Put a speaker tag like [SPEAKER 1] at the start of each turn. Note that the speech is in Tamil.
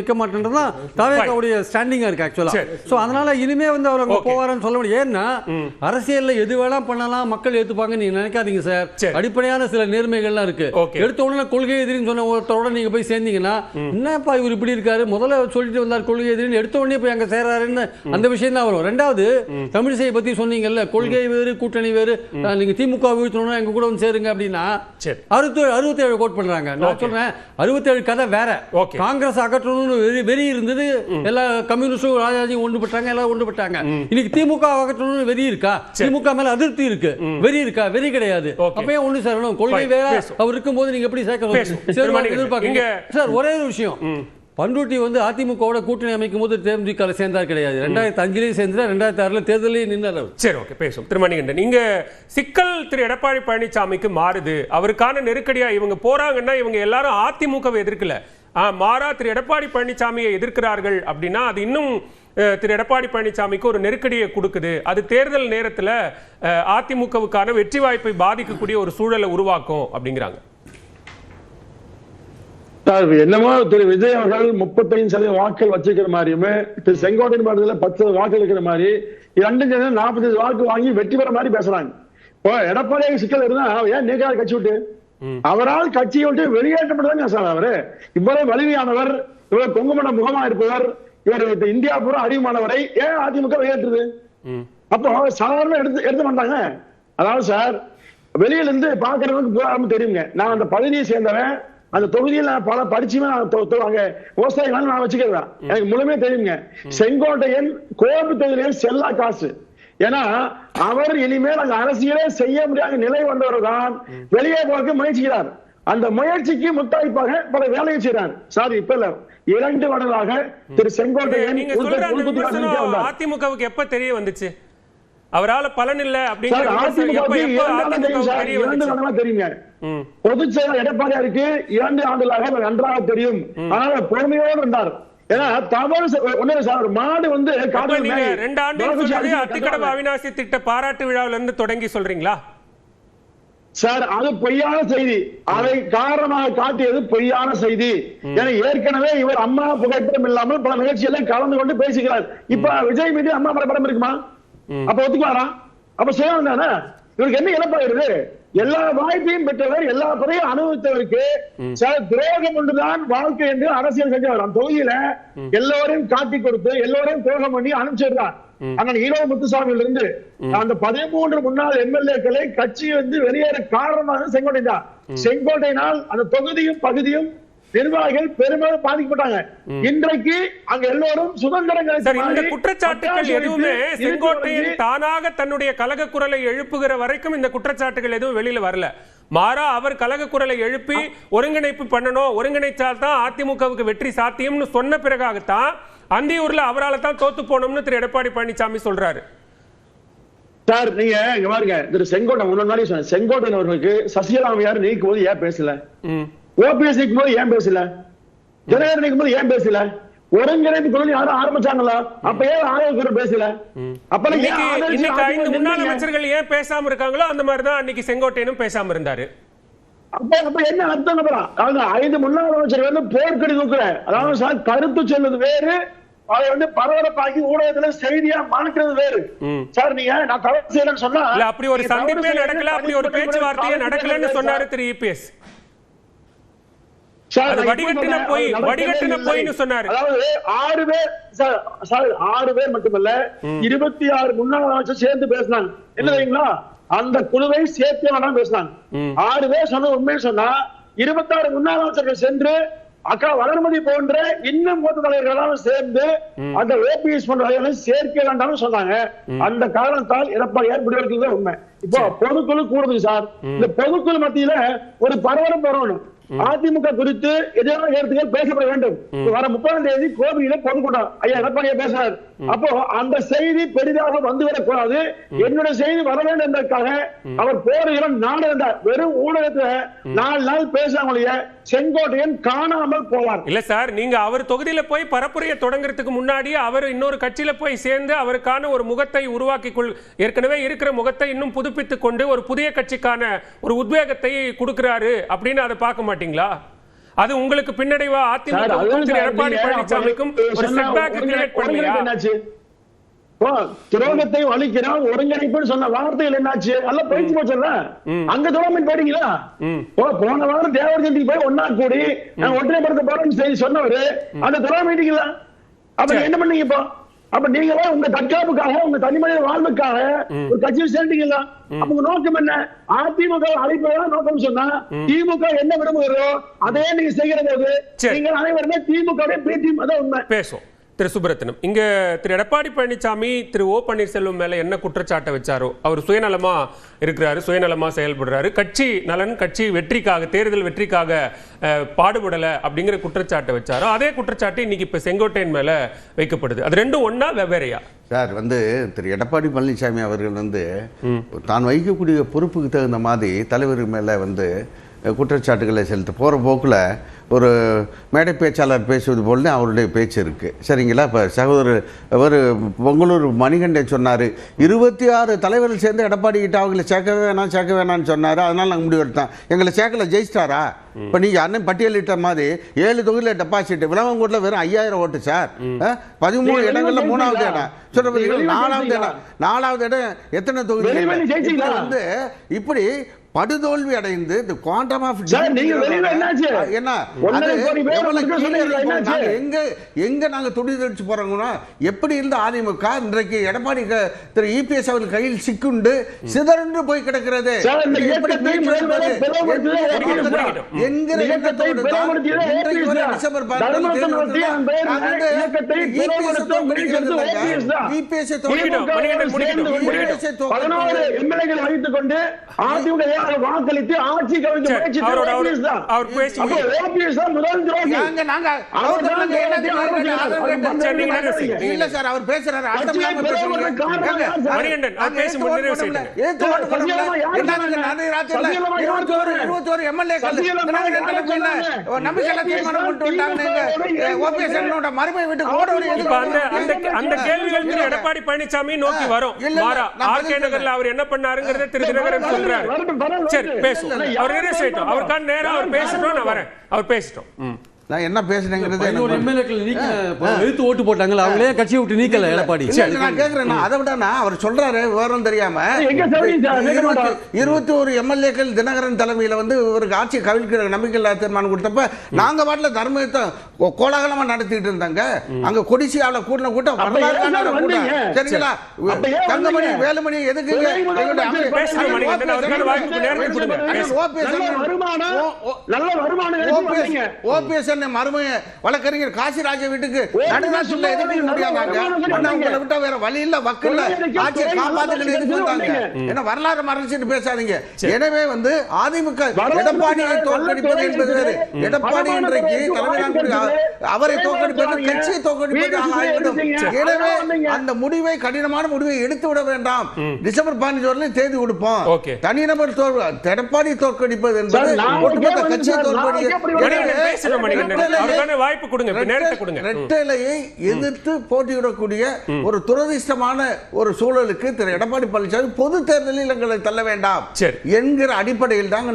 [SPEAKER 1] நிற்க மாட்டேன்றதான் தாவேக்காவுடைய ஸ்டாண்டிங்கா இருக்கு ஆக்சுவலா
[SPEAKER 2] சரி.
[SPEAKER 1] சோ அதனால இனிமே வந்து அவர் அங்க. போவாருன்னு சொல்ல முடியும் ஏன்னா அரசியல்ல எது வேணா பண்ணலாம் மக்கள் ஏத்துப்பாங்க நீங்க நினைக்காதீங்க சார். அடிப்படையான சில நேர்மைகள்லாம் இருக்கு.
[SPEAKER 2] Okay.
[SPEAKER 1] எடுத்த உடனே கொள்கை எதிரின்னு சொன்ன ஒருத்தரோட நீங்க போய் சேர்ந்தீங்கன்னா என்னப்பா இவர் இப்படி இருக்காரு? முதல்ல சொல்லிட்டு வந்தார் கொள்கை எதிரின்னு எடுத்த உடனே போய் அங்க சேராருன்னு அந்த விஷயம் தான் வரும். ரெண்டாவது தமிழிசையை பத்தி சொன்னீங்கல்ல கொள்கை வேறு கூட்டணி வேறு நீங்க திமுக வீழ்த்தணும்னா எங்க கூட வந்து சேருங்க அப்படின்னா. அறுபத்தேழு அறுபத்தேழு கோட் பண்றாங்க. நான். சொல்றேன் அறுபத்தேழு கதை வேற. காங்கிரஸ் அகற்றணும்னு வெறி வெறி இருந்தது எல்லா கம்யூனிஸ்டும் ராஜாஜியும் ஒன்றுபட்டாங்க எல்லாம் ஒன்றுபட்டாங்க இன்னைக்கு திமுக அகற்றணும்னு வெறி இருக்கா? திமுக மேல அதிருப்தி இருக்கு. வெறி இருக்கா? வெறி கிடையாது. அப்பயே ஒண்ணு சேரணும்? கொள்கை. வேற. அவர் இருக்கும்போது நீங்க எப்படி சேர்க்க
[SPEAKER 2] இங்க-
[SPEAKER 1] சார் ஒரே ஒரு விஷயம். பண்ருட்டி வந்து அதிமுகவோட கூட்டணி அமைக்கும் போது தேமுதிக சேர்ந்தார் கிடையாது. ரெண்டாயிரத்தி அஞ்சுலயும் சேர்ந்து ரெண்டாயிரத்தி ஆறுல தேர்தலையும் நின்றார்
[SPEAKER 2] சரி ஓகே பேசும் திருமணிகண்டன் நீங்க சிக்கல் திரு எடப்பாடி பழனிசாமிக்கு மாறுது. அவருக்கான நெருக்கடியா இவங்க போறாங்கன்னா இவங்க எல்லாரும் அதிமுகவை எதிர்க்கல. மாறா திரு எடப்பாடி பழனிசாமியை எதிர்க்கிறார்கள் அப்படின்னா அது இன்னும் திரு எடப்பாடி பழனிசாமிக்கு ஒரு நெருக்கடியை கொடுக்குது. அது தேர்தல் நேரத்துல அஹ், அதிமுகவுக்கான வெற்றி வாய்ப்பை பாதிக்கக்கூடிய ஒரு சூழலை உருவாக்கும் அப்படிங்கிறாங்க.
[SPEAKER 3] என்னமோ திரு விஜய் அவர்கள் முப்பத்தைந்து சதவீதம் வாக்குகள் வச்சிருக்கிற மாதிரியுமே திரு செங்கோட்டையன் மாவட்டத்துல பத்து வாக்கு இருக்கிற மாதிரி ரெண்டு நாற்பத்தஞ்சு வாக்கு வாங்கி வெற்றி பெற மாதிரி பேசுறாங்க. இப்போ எடப்பாடியாக சிக்கல் இருந்தா ஏன் நீக்காத கட்சி விட்டு? அவரால் கட்சியை விட்டு வெளியேற்றப்பட்டதாங்க சார் அவரு? இவ்வளவு வலிமையானவர் இவர் கொங்குமண முகமா இருப்பவர் இவர் இந்த இந்தியா பூரா அறிவுமானவரை ஏன் அதிமுக வெளியேற்றுது? அப்போ சாதாரண எடுத்து எடுத்து மாட்டாங்க அதாவது சார் வெளியில இருந்து பாக்குறவங்களுக்கு பூரா தெரியுங்க. நான் அந்த பகுதியை சேர்ந்தவன் அந்த தொகுதியில் நான் பல படிச்சுமே அங்க விவசாயிகள் நான் வச்சுக்கிறேன். எனக்கு முழுமையா தெரியுங்க. செங்கோட்டையன் கோபு தொகுதியில் செல்லா காசு. ஏன்னா அவர் இனிமேல் அங்க அரசியலே செய்ய முடியாத நிலை வந்தவர் தான் வெளியே போக முயற்சிக்கிறார் அந்த முயற்சிக்கு முத்தாய்ப்பாக பல வேலையை செய்றார் சார் இப்ப இல்ல. இரண்டு வருடங்களாக திரு செங்கோட்டையன்.
[SPEAKER 2] அதிமுகவுக்கு எப்ப தெரிய வந்துச்சு? அவரால பலன் இல்ல அப்படிங்கிற
[SPEAKER 3] தெரியுங்க. பொதுச் செயலர் எடப்பாடியாருக்கு இரண்டு ஆண்டுகளாக நன்றாக தெரியும். ஆனால் பொறுமையோடு இருந்தார். ஏன்னா தவறு செ- ஒண்ணு சார் ஒரு மாடு வந்து மேய்.
[SPEAKER 2] ரெண்டு ஆண்டு. அவினாசி திட்ட பாராட்டு விழாவில இருந்து தொடங்கி சொல்றீங்களா?
[SPEAKER 3] சார் அது பொய்யான செய்தி. அதை காரணமாக காட்டியது பொய்யான செய்தி. ஏன்னா ஏற்கனவே இவர் அம்மா புகைப்படம் இல்லாமல் பல நிகழ்ச்சியெல்லாம் கலந்து கொண்டு பேசுகிறார் இப்ப விஜய் மீது அம்மா பட படம் இருக்குமா அப்ப ஒத்துக்குவாரா? அப்ப செய்யணும் தானே? இவருக்கு என்ன இழப்பாயிருது எல்லா வாய்ப்பையும் பெற்றவர் எல்லா துறையும் அனுபவித்தவருக்கு துரோகம் ஒன்றுதான் வாழ்க்கை என்று அரசியல் செஞ்சவர். அந்த தொகுதியில எல்லோரையும் காட்டி கொடுத்து எல்லோரையும் துரோகம் பண்ணி அனுப்பிச்சிடுறார். அண்ணன் ஈரோ முத்துசாமியில இருந்து அந்த பதிமூன்று முன்னாள் எம்எல்ஏக்களை கட்சி வந்து வெளியேற காரணமாக செங்கோட்டை தான். செங்கோட்டையினால் அந்த தொகுதியும் பகுதியும் நிர்வாகிகள் பெரும்பாலும் பாதிக்கப்பட்டாங்க. இன்றைக்கு அங்க எல்லோரும்
[SPEAKER 2] சார் இந்த குற்றச்சாட்டுகள் எதுவுமே
[SPEAKER 3] வரைக்கும்
[SPEAKER 2] தானாக தன்னுடைய கலக குரலை எழுப்புகிற வரைக்கும் இந்த குற்றச்சாட்டுகள் எதுவும் வெளியில வரல. மாறா அவர் கலக குரலை எழுப்பி ஒருங்கிணைப்பு பண்ணணும் ஒருங்கிணைச்சால் தான் அதிமுகவுக்கு வெற்றி சாத்தியம்னு சொன்ன பிறகாகத்தான் அந்தியூர்ல அவரால தான் தோத்து போனோம்னு திரு எடப்பாடி பழனிசாமி சொல்றாரு.
[SPEAKER 3] சார் நீங்க இங்க பாருங்க திரு செங்கோட்டை முன்னாடி சொன்னேன் செங்கோட்டையன் அவர்களுக்கு சசிகலாமையார் நீக்கும் போது ஏன் பேசல. ஓபிஎஸ் நீக்கும் போது ஏன் பேசல? ஜனகர் நீக்கும் போது ஏன் பேசல? ஒருங்கிணைப்பு குழு யாரும் ஆரம்பிச்சாங்களா? அப்ப ஏன் ஆயோகர் பேசல. அப்ப
[SPEAKER 2] இன்னைக்கு ஐந்து முன்னாள்? அமைச்சர்கள் ஏன் பேசாம இருக்காங்களோ அந்த மாதிரி தான் அன்னைக்கு செங்கோட்டையனும் பேசாம இருந்தாரு.
[SPEAKER 3] அப்ப அப்ப என்ன அர்த்தம் அதாவது ஐந்து முன்னாள் அமைச்சர் வந்து போர்க்கடி தூக்குற அதாவது சார் கருத்து சொல்லுது வேறு அதை வந்து பரபரப்பாக்கி ஊடகத்துல செய்தியா மாற்றுறது வேறு. சார் நீங்க நான் தவறு செய்யலன்னு சொன்னா
[SPEAKER 2] அப்படி ஒரு சந்திப்பே நடக்கல அப்படி ஒரு பேச்சுவார்த்தையே நடக்கலன்னு. சொன்னாரு திரு இபிஎஸ் வடிகட்டின
[SPEAKER 3] இப்ப சொன்னேன்,
[SPEAKER 2] பொய்,
[SPEAKER 3] அது நடக்கவே
[SPEAKER 2] வடிகட்டின
[SPEAKER 3] இல்லை.
[SPEAKER 2] பொய்ன்னு சொன்னாரு.
[SPEAKER 3] அதாவது ஆறு பேர் சார், ஆறு பேர் மட்டுமல்ல இருபத்தி ஆறு முன்னாள் அமைச்சர் சேர்ந்து பேசினாங்க. என்ன தெரியுங்களா? அந்த குழுவை சேர்த்து வேணாம் பேசினாங்க. ஆறு பேர் சொன்ன உண்மையை சொன்னா இருபத்தாறு முன்னாள் அமைச்சர்கள் சென்று அக்கா வளர்மதி போன்ற இன்னும் மூத்த தலைவர்களெல்லாம் சேர்ந்து அந்த ஓபிஎஸ் போன்ற தலைவர்களை சேர்க்க வேண்டாம்னு சொன்னாங்க. அந்த காரணத்தால் எடப்பாடியார் முடிவெடுக்கிறது உண்மை. இப்போ பொதுக்குழு கூடுது சார். இந்த பொதுக்குழு மத்தியில ஒரு பரபரப்பு வரணும். அதிமுக குறித்து எதிரான கருத்துக்கள் பேசப்பட வேண்டும். வர முப்பதாம் தேதி கோவையில பொதுக்கூட்டம் ஐயா எடப்பாடியா பேசுறாரு. அப்போ அந்த செய்தி பெரிதாக வந்துவிடக் கூடாது என்னுடைய செய்தி வர வேண்டும் என்பதற்காக அவர் போடுகிற நாடு இருந்தார். வெறும் ஊடகத்துல நாலு நாள் பேசாமலேயே செங்கோட்டையன் காணாமல் போவார்.
[SPEAKER 2] இல்ல சார் நீங்க அவர் தொகுதியில போய் பரப்புரைய தொடங்குறதுக்கு முன்னாடி அவர் இன்னொரு கட்சியில போய் சேர்ந்து அவருக்கான ஒரு முகத்தை உருவாக்கி கொள் ஏற்கனவே இருக்கிற முகத்தை இன்னும் புதுப்பித்துக் கொண்டு ஒரு புதிய கட்சிக்கான ஒரு உத்வேகத்தை கொடுக்கிறாரு அப்படின்னு அதை பார்க்க மாட்டீங்களா? அது உங்களுக்கு பின்னடைவா? அதிமுக திரு எடப்பாடி பழனிசாமிக்கும் ஒரு செட்பேக் கிரியேட் பண்ணலையா
[SPEAKER 3] ஒருங்கிணைப்பு துரோகத்தை அழிக்கிறான் ஒருங்கிணைப்புன்னு சொன்ன வார்த்தைகள் என்னாச்சு? எல்லாம் பயிற்சி போச்சுல்ல அங்க துரோகம் போயிட்டீங்களா. ஓ போன வாரம் தேவர் ஜெயந்திக்கு போய் ஒன்னா கூடி நாங்க ஒன்றியப்படுத்த போறோம்னு செய்தி சொன்னவரு அந்த துரோகம் போயிட்டீங்களா அப்ப என்ன பண்ணீங்க இப்போ? அப்ப நீங்க தான் உங்க தற்காப்புக்காக உங்க தனிமனித வாழ்வுக்காக ஒரு கட்சியில் சேர்ந்தீங்களா உங்க நோக்கம் என்ன? அதிமுக அழைப்பதா நோக்கம் சொன்னா திமுக என்ன விரும்புகிறோ அதே நீங்க செய்கிற போது. நீங்கள் அனைவருமே திமுக உண்மை.
[SPEAKER 2] பேசுவோம். திரு சுப்ரத்தினம் இங்க திரு எடப்பாடி பழனிசாமி திரு ஓ பன்னீர்செல்வம் மேல என்ன குற்றச்சாட்டை வச்சாரோ அவர் சுயநலமா இருக்கிறாரு சுயநலமா செயல்படுறாரு. கட்சி நலன் கட்சி வெற்றிக்காக தேர்தல் வெற்றிக்காக பாடுபடல அப்படிங்கிற குற்றச்சாட்டை வச்சாரோ அதே குற்றச்சாட்டு இன்னைக்கு இப்ப செங்கோட்டையன் மேல வைக்கப்படுது. அது ரெண்டும் ஒண்ணா வெவ்வேறையா?
[SPEAKER 4] சார் வந்து திரு எடப்பாடி பழனிசாமி அவர்கள் வந்து தான் வகிக்கக்கூடிய பொறுப்புக்கு தகுந்த மாதிரி தலைவர் மேலே வந்து குற்றச்சாட்டுகளை செலுத்த போகிற போக்கில் ஒரு மேடை பேச்சாளர் பேசுவது போல அவருடைய பேச்சு இருக்குது சரிங்களா? இப்போ சகோதரர் அவர் பொங்கலூர் மணிகண்டன் சொன்னார். இருபத்தி ஆறு தலைவர்கள் சேர்ந்து எடப்பாடி கிட்ட அவங்களை சேர்க்கவே வேணாம் சேர்க்க வேணாம்னு சொன்னார். அதனால் நாங்கள் முடிவெடுத்தோம் எங்களை சேர்க்கல ஜெயிச்சிட்டாரா? இப்போ நீங்கள் அண்ணன் பட்டியலிட்ட மாதிரி ஏழு தொகுதியில் டெபாசிட் விளவங்கோட்டில் வெறும் ஐயாயிரம் ஓட்டு சார் பதிமூணு இடங்கள்ல மூணாவது? இடம்.
[SPEAKER 3] வெளியில
[SPEAKER 4] நாலாவது? இடம். நாலாவது இடம் எத்தனை தொகுதி? வந்து இப்படி படுதோல்வி அடைந்து இந்த குவாண்டம் ஆஃப்? என்ன? எங்க எங்க நாங்க துடிதடிச்சு போறோம்னா எப்படி இருந்த அதிமுக இன்றைக்கு எடப்பாடி திரு இபிஎஸ் அவர்கள் கையில் சிக்குண்டு சிதறண்டு போய் கிடக்கிறது?
[SPEAKER 3] எம்எல்ஏக்கள் வைத்துக் கொண்டு அதிமுக வாக்களித்து ஆட்சி கவிழ்க்க
[SPEAKER 2] அவர் பேசி
[SPEAKER 3] தான் முதல் துரோகி.
[SPEAKER 4] நாங்க நாங்க? இல்ல சார் அவர் பேசுறாரு?
[SPEAKER 2] மணிகண்டன், அவர் பேசி முடிவு
[SPEAKER 4] இருபத்தோரு?
[SPEAKER 3] சொன்னாங்க?
[SPEAKER 4] நம்பிக்கையில தீர்மானம் கொண்டு வந்தாங்க ஓபிஎஸ் என்னோட மறுமை விட்டு ஓட
[SPEAKER 2] அந்த கேள்விகள் திரு எடப்பாடி பழனிசாமி நோக்கி வரும். ஆர்கே நகர்ல அவர் என்ன பண்ணாருங்கிறத திரு தினகரன் சொல்றாரு சரி. பேசுவோம் அவர் நிறைவு செய்யட்டும். அவருக்கான நேரம் அவர் பேசட்டும் நான். வரேன் அவர் பேசட்டும் ம்.
[SPEAKER 4] நான் என்ன பேசுனேங்கிறது
[SPEAKER 1] பதினோரு
[SPEAKER 4] எனக்கு
[SPEAKER 1] எம்எல்ஏக்கள் நீக்க எழுத்து ஓட்டு போட்டாங்களா? அவங்களே கட்சியை விட்டு நீக்கல எடப்பாடி.
[SPEAKER 4] இல்ல, இல்ல, நான் கேக்குறேன் நான் அதை விட நான் அவர் சொல்றாரு விவரம் தெரியாம. இருபத்தி ஒரு எம்எல்ஏக்கள் தினகரன் தலைமையில வந்து இவருக்கு ஆட்சி கவிழ்க்கிற நம்பிக்கையில்லா தீர்மானம் கொடுத்தப்ப நாங்க பாட்டுல தர்மத்தை கோலாகலமா நடத்திட்டு இருந்தாங்க. அங்க கொடிசியால கூட்டின கூட்டம்? சரிங்களா? தங்கமணி? வேலுமணி எதுக்கு.
[SPEAKER 2] பேசுங்க.
[SPEAKER 4] ஓபிஎஸ் ஓபிஎஸ் மருமைய வழக்கறிஞர் காசிராஜ வீட்டுக்கு நடுநாட்டுல எதுக்கு முடியாதாங்க உங்களை விட்டா வேற வழி இல்ல வக்கு இல்ல ஆட்சியை காப்பாத்துக்கிட்டு எதுக்கு வந்தாங்க. என்ன வரலாறு மறைச்சிட்டு பேசாதீங்க எனவே வந்து அதிமுக எடப்பாடியை தோற்கடிப்பது
[SPEAKER 3] துறை
[SPEAKER 4] என்பது வேறு. எடப்பாடி இன்றைக்கு
[SPEAKER 3] வாய்ப்பு
[SPEAKER 4] அவரை. தோற்கடிப்பது கட்சியை தோற்கடிப்பது
[SPEAKER 3] வீடு
[SPEAKER 4] ஆகிவிடும். எனவே. அந்த முடிவை கடினமான முடிவை எடுத்து விட வேண்டாம் டிசம்பர் பதினஞ்சு தேதி கொடுப்போம். தனிநபர் தோற்க எடப்பாடி தோற்கடிப்பது என்பது ஒட்டுமொத்த கட்சியை
[SPEAKER 3] சார், நான்
[SPEAKER 2] அவருக்கான வாய்ப்பு கொடுங்க நேரத்தை கொடுங்க.
[SPEAKER 4] ரெட்டலையை எதிர்த்து போட்டியிடக்கூடிய ஒரு துரதிர்ஷ்டமான ஒரு சூழலுக்கு திரு எடப்பாடி பழனிசாமி பொது தேர்தலில் எங்களை தள்ள வேண்டாம். என்கிற அடிப்படையில் தான்